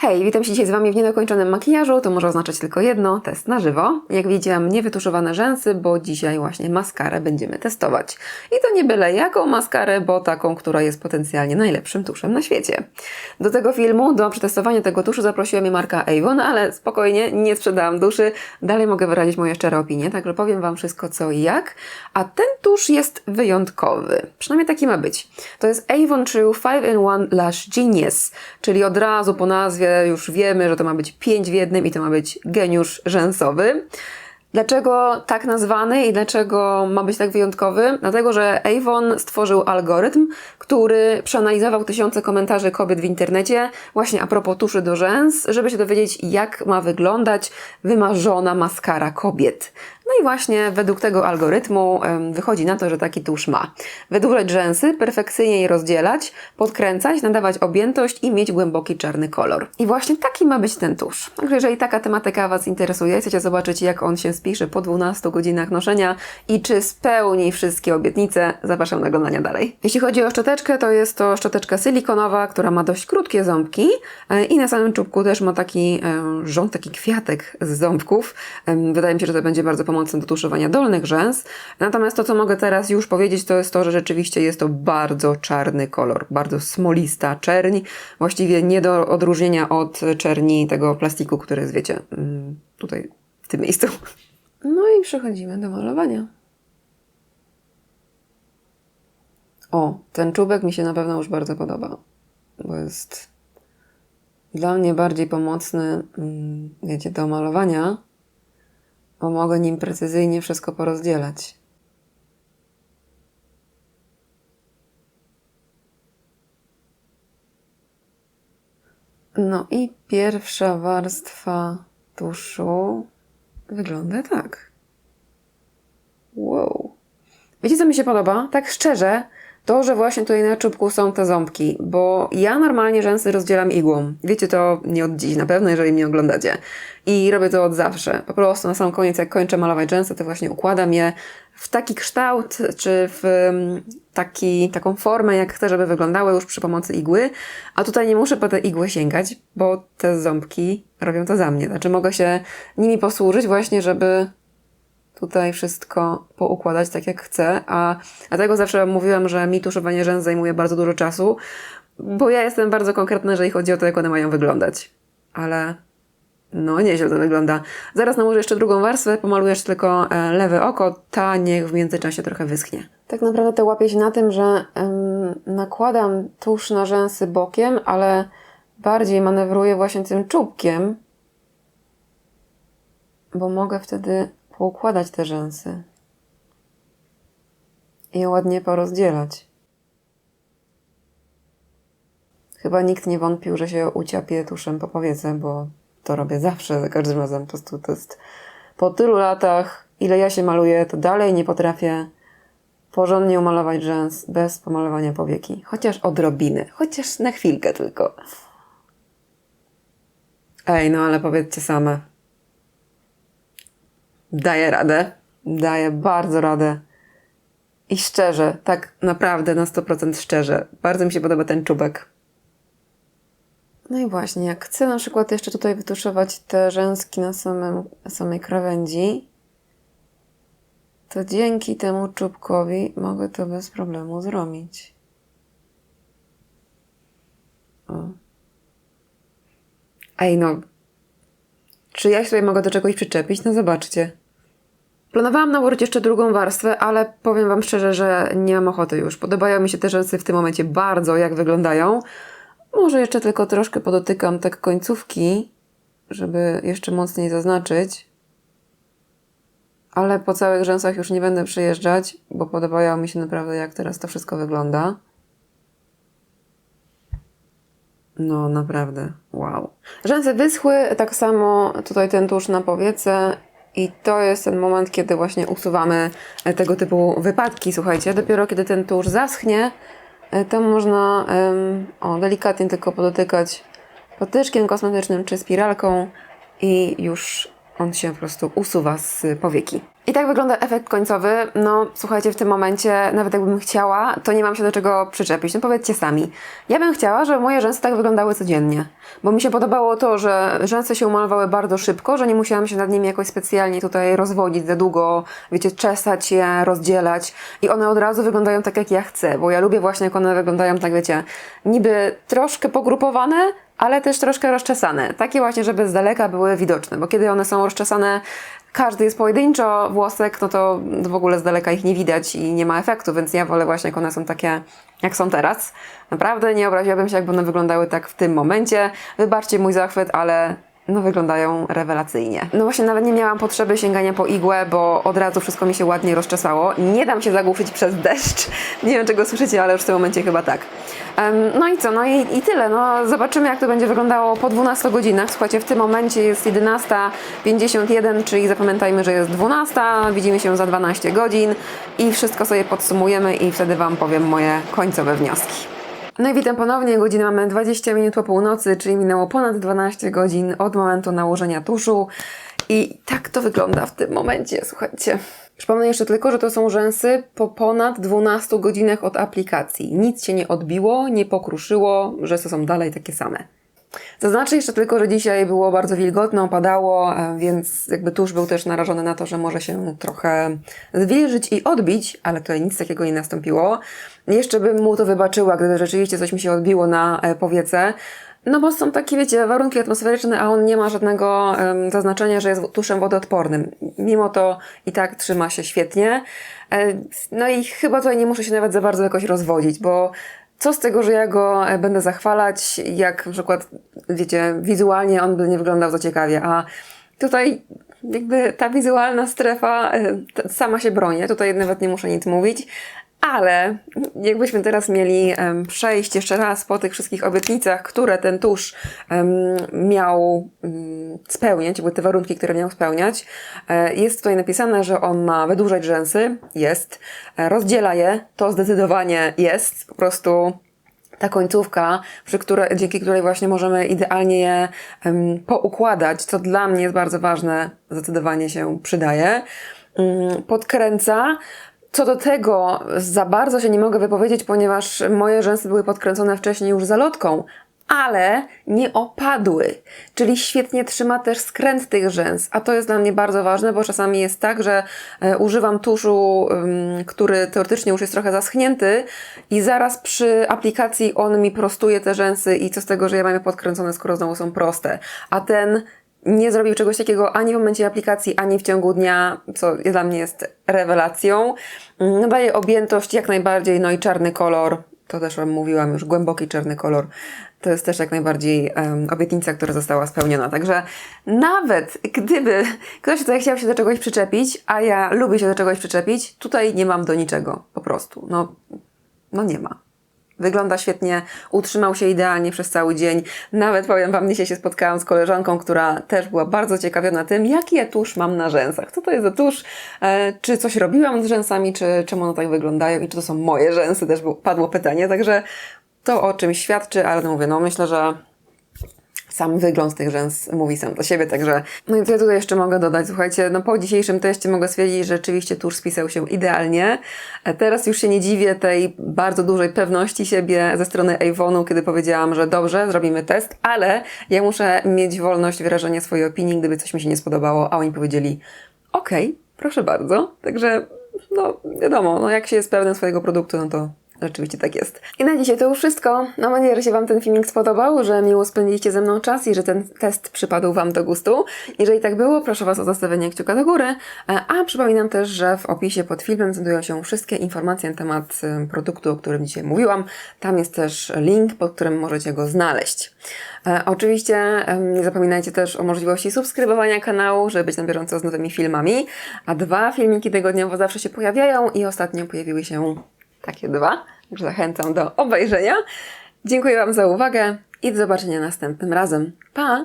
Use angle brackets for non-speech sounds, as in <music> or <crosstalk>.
Hej, witam się dzisiaj z Wami w niedokończonym makijażu. To może oznaczać tylko jedno, test na żywo. Jak widzicie, mam niewytuszowane rzęsy, bo dzisiaj właśnie maskarę będziemy testować. I to nie byle jaką maskarę, bo taką, która jest potencjalnie najlepszym tuszem na świecie. Do tego filmu, do przetestowania tego tuszu zaprosiła mnie marka Avon, ale spokojnie, nie sprzedałam duszy. Dalej mogę wyrazić moje szczere opinie, także powiem Wam wszystko co i jak. A ten tusz jest wyjątkowy. Przynajmniej taki ma być. To jest Avon True 5-in-1 Lash Genius, czyli od razu po nazwie już wiemy, że to ma być 5 w jednym i to ma być geniusz rzęsowy. Dlaczego tak nazwany i dlaczego ma być tak wyjątkowy? Dlatego, że Avon stworzył algorytm, który przeanalizował tysiące komentarzy kobiet w internecie właśnie a propos tuszy do rzęs, żeby się dowiedzieć, jak ma wyglądać wymarzona maskara kobiet. No i właśnie według tego algorytmu wychodzi na to, że taki tusz ma wydłużać rzęsy, perfekcyjnie je rozdzielać, podkręcać, nadawać objętość i mieć głęboki czarny kolor. I właśnie taki ma być ten tusz. Także jeżeli taka tematyka Was interesuje, chcecie zobaczyć jak on się spisze po 12 godzinach noszenia i czy spełni wszystkie obietnice, zapraszam na oglądanie dalej. Jeśli chodzi o szczoteczkę, to jest to szczoteczka silikonowa, która ma dość krótkie ząbki e, i na samym czubku też ma taki rząd, taki kwiatek z ząbków. Wydaje mi się, że to będzie bardzo pomocne do tuszowania dolnych rzęs. Natomiast to, co mogę teraz już powiedzieć, to jest to, że rzeczywiście jest to bardzo czarny kolor, bardzo smolista czerń, właściwie nie do odróżnienia od czerni tego plastiku, który jest, wiecie, mm, tutaj w tym miejscu. No i przechodzimy do malowania. O, ten czubek mi się na pewno już bardzo podoba, bo jest dla mnie bardziej pomocny, mm, wiecie, do malowania, bo mogę nim precyzyjnie wszystko porozdzielać. No i pierwsza warstwa tuszu wygląda tak. Wow. Wiecie, co mi się podoba? Tak szczerze, to, że właśnie tutaj na czubku są te ząbki, bo ja normalnie rzęsy rozdzielam igłą. Wiecie to nie od dziś na pewno, jeżeli mnie oglądacie. I robię to od zawsze. Po prostu na sam koniec, jak kończę malować rzęsy, to właśnie układam je w taki kształt, czy w mm, taki, taką formę, jak chcę, żeby wyglądały już przy pomocy igły. A tutaj nie muszę po te igły sięgać, bo te ząbki robią to za mnie. Znaczy mogę się nimi posłużyć właśnie, żeby tutaj wszystko poukładać tak jak chcę, a dlatego zawsze mówiłam, że mi tuszowanie rzęs zajmuje bardzo dużo czasu, bo ja jestem bardzo konkretna, jeżeli chodzi o to, jak one mają wyglądać. Ale no nieźle to wygląda. Zaraz nałożę jeszcze drugą warstwę, pomaluję jeszcze tylko e, lewe oko, ta niech w międzyczasie trochę wyschnie. Tak naprawdę to łapię się na tym, że em, nakładam tusz na rzęsy bokiem, ale bardziej manewruję właśnie tym czubkiem, bo mogę wtedy poukładać te rzęsy i ładnie porozdzielać. Chyba nikt nie wątpił, że się uciapię tuszem po powiece, bo to robię zawsze, za każdym razem. Po prostu to jest po tylu latach, ile ja się maluję, to dalej nie potrafię porządnie umalować rzęs bez pomalowania powieki. Chociaż odrobiny, chociaż na chwilkę tylko. Ej, no ale powiedzcie same, Daję radę. Daję bardzo radę. I szczerze, tak naprawdę na 100% szczerze, bardzo mi się podoba ten czubek. No i właśnie, jak chcę na przykład jeszcze tutaj wytuszować te rzęski na samym, samej krawędzi, to dzięki temu czubkowi mogę to bez problemu zrobić. O. Ej, no, czy ja się tutaj mogę do czegoś przyczepić? No zobaczcie. Planowałam nałożyć jeszcze drugą warstwę, ale powiem Wam szczerze, że nie mam ochoty już. Podobają mi się te rzęsy w tym momencie bardzo, jak wyglądają. Może jeszcze tylko troszkę podotykam tak końcówki, żeby jeszcze mocniej zaznaczyć. Ale po całych rzęsach już nie będę przejeżdżać, bo podobało mi się naprawdę, jak teraz to wszystko wygląda. No, naprawdę. Wow. Rzęsy wyschły, tak samo tutaj ten tusz na powiece. I to jest ten moment, kiedy właśnie usuwamy e, tego typu wypadki. Słuchajcie, dopiero kiedy ten tusz zaschnie, e, to można o, delikatnie tylko podotykać potyczkiem kosmetycznym czy spiralką i już on się po prostu usuwa z powieki. I tak wygląda efekt końcowy. No, słuchajcie, w tym momencie, nawet jakbym chciała, to nie mam się do czego przyczepić. No powiedzcie sami. Ja bym chciała, żeby moje rzęsy tak wyglądały codziennie. Bo mi się podobało to, że rzęsy się umalowały bardzo szybko, że nie musiałam się nad nimi jakoś specjalnie tutaj rozwodzić za długo, wiecie, czesać je, rozdzielać. I one od razu wyglądają tak, jak ja chcę. Bo ja lubię właśnie, jak one wyglądają tak, wiecie, niby troszkę pogrupowane, ale też troszkę rozczesane. Takie właśnie, żeby z daleka były widoczne, bo kiedy one są rozczesane, każdy jest pojedynczo włosek, no to w ogóle z daleka ich nie widać i nie ma efektu, więc ja wolę właśnie, jak one są takie, jak są teraz. Naprawdę nie obraziłabym się, jakby one wyglądały tak w tym momencie. Wybaczcie mój zachwyt, ale no wyglądają rewelacyjnie. No właśnie nawet nie miałam potrzeby sięgania po igłę, bo od razu wszystko mi się ładnie rozczesało. Nie dam się zagłuszyć przez deszcz. <laughs> Nie wiem czego słyszycie, ale już w tym momencie chyba tak. Em, no i co? No i, i tyle. No zobaczymy jak to będzie wyglądało po 12 godzinach. Słuchajcie, w tym momencie jest 11.51, czyli zapamiętajmy, że jest 12. Widzimy się za 12 godzin i wszystko sobie podsumujemy i wtedy Wam powiem moje końcowe wnioski. No i witam ponownie, godzinę mamy 20 minut po północy, czyli minęło ponad 12 godzin od momentu nałożenia tuszu i tak to wygląda w tym momencie, słuchajcie. Przypomnę jeszcze tylko, że to są rzęsy po ponad 12 godzinach od aplikacji. Nic się nie odbiło, nie pokruszyło, rzęsy są dalej takie same. Zaznaczę jeszcze tylko, że dzisiaj było bardzo wilgotno, padało, e, więc jakby tusz był też narażony na to, że może się trochę zwilżyć i odbić, ale tutaj nic takiego nie nastąpiło. Jeszcze bym mu to wybaczyła, gdyby rzeczywiście coś mi się odbiło na e, powiece. No bo są takie, wiecie, warunki atmosferyczne, a on nie ma żadnego um, zaznaczenia, że jest tuszem wodoodpornym. Mimo to i tak trzyma się świetnie. E, no i chyba tutaj nie muszę się nawet za bardzo jakoś rozwodzić, bo co z tego, że ja go e, będę zachwalać, jak na przykład, wiecie, wizualnie on by nie wyglądał za ciekawie, a tutaj jakby ta wizualna strefa e, sama się broni. Tutaj nawet nie muszę nic mówić. Ale jakbyśmy teraz mieli przejść jeszcze raz po tych wszystkich obietnicach, które ten tusz miał mm, spełniać, były te warunki, które miał spełniać, e, jest tutaj napisane, że on ma wydłużać rzęsy, jest, e, rozdziela je, to zdecydowanie jest, po prostu ta końcówka, przy dzięki której właśnie możemy idealnie je em, poukładać, co dla mnie jest bardzo ważne, zdecydowanie się przydaje. Mm, podkręca. Co do tego za bardzo się nie mogę wypowiedzieć, ponieważ moje rzęsy były podkręcone wcześniej już zalotką, ale nie opadły, czyli świetnie trzyma też skręt tych rzęs, a to jest dla mnie bardzo ważne, bo czasami jest tak, że e, używam tuszu, który teoretycznie już jest trochę zaschnięty i zaraz przy aplikacji on mi prostuje te rzęsy i co z tego, że ja mam je podkręcone, skoro znowu są proste, a ten nie zrobił czegoś takiego ani w momencie aplikacji, ani w ciągu dnia, co dla mnie jest rewelacją. Mm, Daje objętość jak najbardziej, no i czarny kolor, to też Wam mówiłam już, głęboki czarny kolor. To jest też jak najbardziej em, obietnica, która została spełniona. Także nawet gdyby ktoś tutaj chciał się do czegoś przyczepić, a ja lubię się do czegoś przyczepić, tutaj nie mam do niczego, po prostu. No, no nie ma. Wygląda świetnie, utrzymał się idealnie przez cały dzień. Nawet powiem Wam, dzisiaj się spotkałam z koleżanką, która też była bardzo ciekawiona tym, jaki ja tusz mam na rzęsach. Co to jest za tusz? E, czy coś robiłam z rzęsami, czy czemu one tak wyglądają i czy to są moje rzęsy? Też padło pytanie, także to o czymś świadczy, ale no mówię, no myślę, że sam wygląd tych rzęs mówi sam do siebie, także no i co ja tutaj jeszcze mogę dodać, słuchajcie, no po dzisiejszym teście mogę stwierdzić, że rzeczywiście tusz spisał się idealnie. E, Teraz już się nie dziwię tej bardzo dużej pewności siebie ze strony Avonu, kiedy powiedziałam, że dobrze, zrobimy test, ale ja muszę mieć wolność wyrażenia swojej opinii, gdyby coś mi się nie spodobało, a oni powiedzieli okej, proszę bardzo, także no wiadomo, no jak się jest pewnym swojego produktu, no to Rzeczywiście tak jest. I na dzisiaj to już wszystko. Mam nadzieję, że się Wam ten filmik spodobał, że miło spędziliście ze mną czas i że ten test przypadł Wam do gustu. Jeżeli tak było, proszę Was o zostawienie kciuka do góry. E, A przypominam też, że w opisie pod filmem znajdują się wszystkie informacje na temat e, produktu, o którym dzisiaj mówiłam. Tam jest też link, pod którym możecie go znaleźć. E, Oczywiście nie zapominajcie też o możliwości subskrybowania kanału, żeby być na bieżąco z nowymi filmami. A dwa filmiki tygodniowo zawsze się pojawiają i ostatnio pojawiły się takie dwa. Także zachęcam do obejrzenia. Dziękuję Wam za uwagę i do zobaczenia następnym razem. Pa!